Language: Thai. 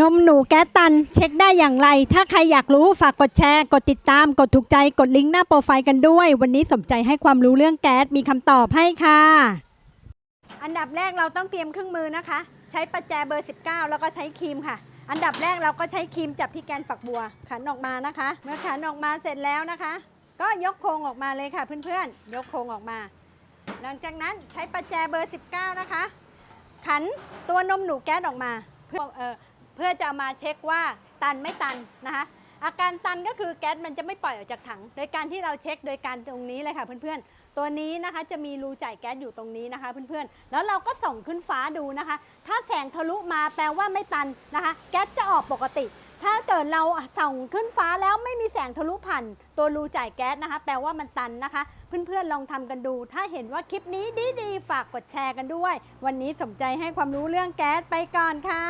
นมหนูแก๊สตันเช็คได้อย่างไร ถ้าใครอยากรู้ฝากกดแชร์ กดติดตาม กดถูกใจ กดลิงก์หน้าโปรไฟล์กันด้วย วันนี้สมใจให้ความรู้เรื่องแก๊สมีคำตอบให้ค่ะ อันดับแรกเราต้องเตรียมเครื่องมือนะคะ ใช้ประแจเบอร์ 19 แล้วก็ใช้ครีมค่ะ อันดับแรกเราก็ใช้ครีมจับที่แกนฝักบัว ขันออกมานะคะ เมื่อขันออกมาเสร็จแล้วนะคะ ก็ยกโครงออกมาเลยค่ะเพื่อนๆ ยกโครงออกมา หลังจากนั้นใช้ประแจเบอร์ 19 นะคะ ขันตัวนมหนูแก๊สออกมา เพื่อ เพื่อจะมาเช็คว่าตันไม่ตันนะคะอาการตันก็คือแก๊สมันจะไม่ปล่อยออกจากถัง โดยการที่เราเช็คโดยการตรงนี้เลยค่ะเพื่อนๆ ตัวนี้นะคะจะมีรูจ่ายแก๊สอยู่ตรงนี้นะคะเพื่อนๆ แล้วเราก็ส่องขึ้นฟ้าดูนะคะ ถ้าแสงทะลุมาแปลว่าไม่ตันนะคะ แก๊สจะออกปกติ ถ้าเกิดเราส่องขึ้นฟ้าแล้วไม่มีแสงทะลุผ่านตัวรูจ่ายแก๊สนะคะ แปลว่ามันตันนะคะ เพื่อนๆลองทำกันดู ถ้าเห็นว่าคลิปนี้ดีๆฝากกดแชร์กันด้วย วันนี้สมใจให้ความรู้เรื่องแก๊สไปก่อนค่ะ